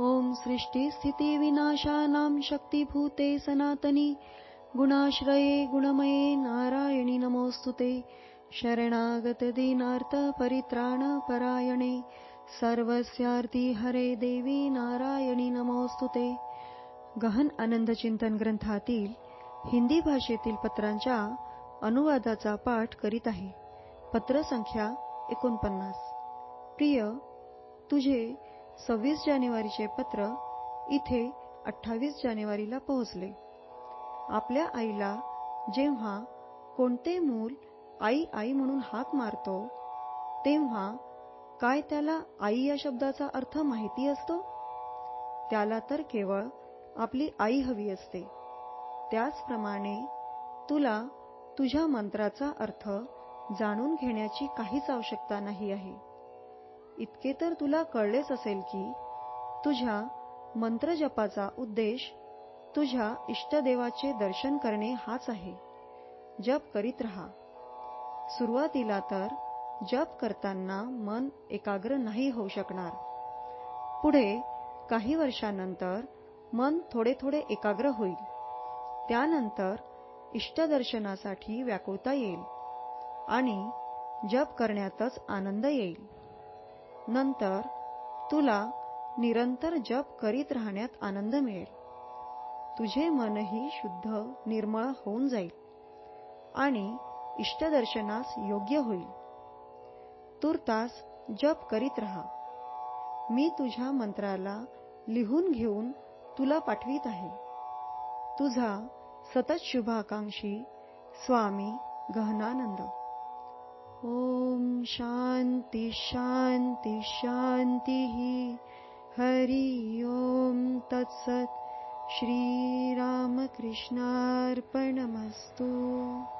ॐ सृष्टिस्थितिविनाशानां शक्तिभूते सनातनी गुणाश्रये गुणमये नारायणि नमोऽस्तु ते परित्राण परायणे। सर्वस्यार्ती हरे देवी नारायणी नमोऽस्तु ते गहन आनंद चिंतन ग्रंथातील हिंदी भाषेतील पत्रांच्या अनुवादाचा पाठ करीत आहे. पत्र संख्या एकोणपन्नास. प्रिय तुझे सव्वीस जानेवारीचे पत्र इथे अठ्ठावीस जानेवारीला पोहोचले. आपल्या आईला जेव्हा कोणते मूल आई आई म्हणून हाक मारतो तेव्हा काय त्याला आई या शब्दाचा अर्थ माहिती असतो? त्याला तर केवळ आपली आई हवी असते. त्याचप्रमाणे तुला तुझ्या मंत्राचा अर्थ जाणून घेण्याची काहीच आवश्यकता नाही आहे. इतके तर तुला कळलेच असेल की तुझ्या मंत्रजपाचा उद्देश तुझ्या इष्टदेवाचे दर्शन करणे हाच आहे. जप करीत रहा. सुरुवातीला तर जप करताना मन एकाग्र नाही होऊ शकणार. पुढे काही वर्षानंतर मन थोडे थोडे एकाग्र होईल. त्यानंतर इष्टदर्शनासाठी व्याकुळता येईल आणि जप करण्यातच आनंद येईल. नंतर तुला निरंतर जप करीत राहण्यात आनंद मिळेल. तुझे मनही शुद्ध निर्मळ होऊन जाईल आणि इष्टदर्शनास योग्य होईल. तुर्तास जप करीत राहा. मी तुझ्या मंत्राला लिहून घेऊन तुला पाठवीत आहे. तुझा सतत शुभाकांक्षी स्वामी गहनानंद. ॐ शान्ति शान्ति शान्तिः। हरि ओम् तत्सत्। श्रीरामकृष्णार्पणमस्तु।